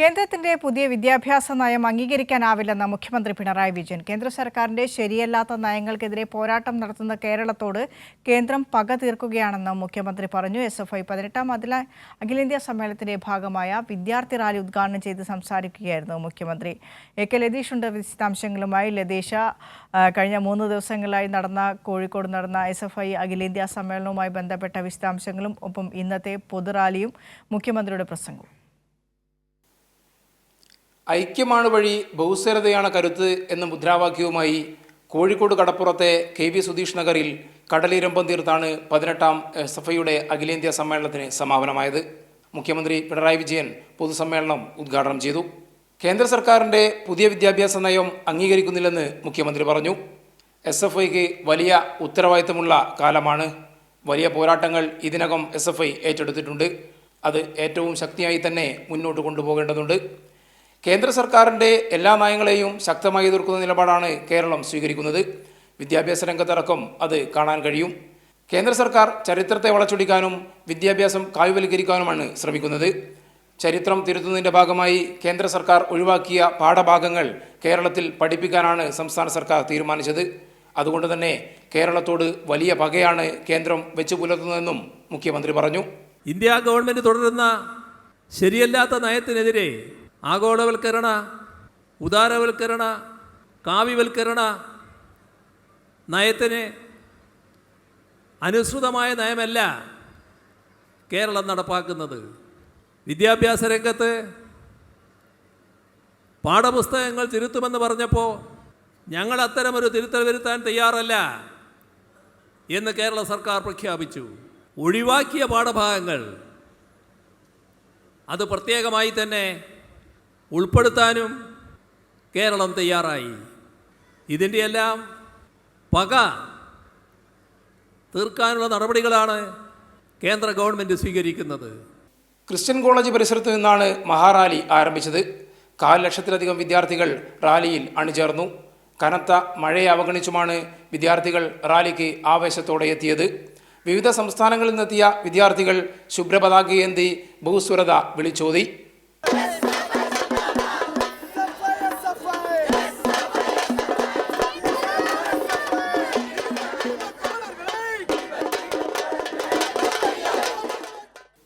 കേന്ദ്രത്തിന്റെ പുതിയ വിദ്യാഭ്യാസ നയം അംഗീകരിക്കാനാവില്ലെന്ന് മുഖ്യമന്ത്രി പിണറായി വിജയൻ. കേന്ദ്ര സർക്കാരിന്റെ ശരിയല്ലാത്ത നയങ്ങൾക്കെതിരെ പോരാട്ടം നടത്തുന്ന കേരളത്തോട് കേന്ദ്രം പക തീർക്കുകയാണെന്ന് മുഖ്യമന്ത്രി പറഞ്ഞു. എസ് എഫ് ഐ പതിനെട്ടാം അതില അഖിലേന്ത്യാ സമ്മേളനത്തിന്റെ ഭാഗമായ വിദ്യാർത്ഥി റാലി ഉദ്ഘാടനം ചെയ്ത് സംസാരിക്കുകയായിരുന്നു മുഖ്യമന്ത്രി. എ കെ ലതീഷുണ്ട് വിശദാംശങ്ങളുമായി ലതീഷ. കഴിഞ്ഞ മൂന്ന് ദിവസങ്ങളായി നടന്ന കോഴിക്കോട് നടന്ന എസ് എഫ് ഐ അഖിലേന്ത്യാ സമ്മേളനവുമായി ബന്ധപ്പെട്ട വിശദാംശങ്ങളും ഒപ്പം ഇന്നത്തെ പൊതുറാലിയും മുഖ്യമന്ത്രിയുടെ പ്രസംഗവും. ഐക്യമാണ് വഴി ബഹുസ്വരതയാണ് കരുത്ത് എന്ന മുദ്രാവാക്യവുമായി കോഴിക്കോട് കടപ്പുറത്തെ കെ വി സുധീഷ് നഗറിൽ കടലിരമ്പം തീർത്താണ് പതിനെട്ടാം ഐയുടെ അഖിലേന്ത്യാ സമ്മേളനത്തിന് സമാപനമായത്. മുഖ്യമന്ത്രി പിണറായി വിജയൻ പൊതുസമ്മേളനം ഉദ്ഘാടനം ചെയ്തു. കേന്ദ്ര സർക്കാരിന്റെ പുതിയ വിദ്യാഭ്യാസ നയം അംഗീകരിക്കുന്നില്ലെന്ന് മുഖ്യമന്ത്രി പറഞ്ഞു. എസ് എഫ് ഐക്ക് വലിയ ഉത്തരവാദിത്തമുള്ള കാലമാണ്. വലിയ പോരാട്ടങ്ങൾ ഇതിനകം എസ് എഫ് ഐ ഏറ്റെടുത്തിട്ടുണ്ട്. അത് ഏറ്റവും ശക്തിയായി തന്നെ മുന്നോട്ട് കൊണ്ടുപോകേണ്ടതുണ്ട്. കേന്ദ്ര സർക്കാരിന്റെ എല്ലാ നയങ്ങളെയും ശക്തമായി എതിർക്കുന്ന നിലപാടാണ് കേരളം സ്വീകരിക്കുന്നത്. വിദ്യാഭ്യാസ രംഗത്തടക്കം അത് കാണാൻ കഴിയും. കേന്ദ്ര സർക്കാർ ചരിത്രത്തെ വളച്ചൊടിക്കാനും വിദ്യാഭ്യാസം കായ്വൽക്കരിക്കാനുമാണ് ശ്രമിക്കുന്നത്. ചരിത്രം തിരുത്തുന്നതിന്റെ ഭാഗമായി കേന്ദ്ര സർക്കാർ ഒഴിവാക്കിയ പാഠഭാഗങ്ങൾ കേരളത്തിൽ പഠിപ്പിക്കാനാണ് സംസ്ഥാന സർക്കാർ തീരുമാനിച്ചത്. അതുകൊണ്ട് തന്നെ കേരളത്തോട് വലിയ പകയാണ് കേന്ദ്രം വെച്ചു പുലർത്തുന്നതെന്നും മുഖ്യമന്ത്രി പറഞ്ഞു. ഇന്ത്യ ഗവൺമെന്റ് തുടരുന്ന ശരിയല്ലാത്ത നയത്തിനെതിരെ ആഗോളവൽക്കരണ ഉദാരവൽക്കരണ കാവ്യവൽക്കരണ നയത്തിന് അനുസൃതമായ നയമല്ല കേരളം നടപ്പാക്കുന്നത്. വിദ്യാഭ്യാസ രംഗത്ത് പാഠപുസ്തകങ്ങൾ തിരുത്തുമെന്ന് പറഞ്ഞപ്പോൾ ഞങ്ങൾ അത്തരമൊരു തിരുത്തൽ വരുത്താൻ തയ്യാറല്ല എന്ന് കേരള സർക്കാർ പ്രഖ്യാപിച്ചു. ഒഴിവാക്കിയ പാഠഭാഗങ്ങൾ അത് പ്രത്യേകമായി തന്നെ ഉൾപ്പെടുത്താനും കേരളം തയ്യാറായി. ഇതിന്റെ എല്ലാം പക തീർക്കാനുള്ള നടപടികളാണ് കേന്ദ്ര ഗവൺമെന്റ് സ്വീകരിക്കുന്നത്. ക്രിസ്ത്യൻ കോളേജ് പരിസരത്ത് നിന്നാണ് മഹാറാലി ആരംഭിച്ചത്. കാൽ ലക്ഷത്തിലധികം വിദ്യാർത്ഥികൾ റാലിയിൽ അണിചേർന്നു. കനത്ത മഴയെ അവഗണിച്ചുമാണ് വിദ്യാർത്ഥികൾ റാലിക്ക് ആവേശത്തോടെ എത്തിയത്. വിവിധ സംസ്ഥാനങ്ങളിൽ നിന്നെത്തിയ വിദ്യാർത്ഥികൾ ശുഭ്രപതാകയേന്തി ബഹുസ്വരത വിളിച്ചോതി.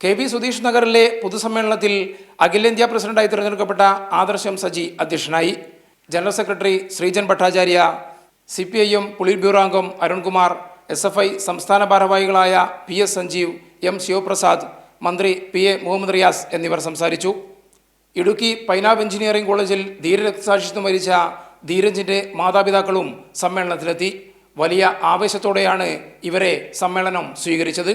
കെ പി സുധീഷ് നഗറിലെ പൊതുസമ്മേളനത്തിൽ അഖിലേന്ത്യാ പ്രസിഡന്റായി തിരഞ്ഞെടുക്കപ്പെട്ട ആദർശം സജി അധ്യക്ഷനായി. General secretary Sreejan Bhattacharya C P I M polit bureau അംഗം അരുൺകുമാർ എസ് എഫ് ഐ സംസ്ഥാന ഭാരവാഹികളായ P S Sanjeev M Sivaprasad മന്ത്രി പി എ മുഹമ്മദ് റിയാസ് എന്നിവർ സംസാരിച്ചു. ഇടുക്കി പൈനാബ് എഞ്ചിനീയറിംഗ് കോളേജിൽ ധീരരക്തസാക്ഷിത്വം വരിച്ച ധീരജിന്റെ മാതാപിതാക്കളും സമ്മേളനത്തിലെത്തി. വലിയ ആവേശത്തോടെയാണ് ഇവരെ സമ്മേളനം സ്വീകരിച്ചത്.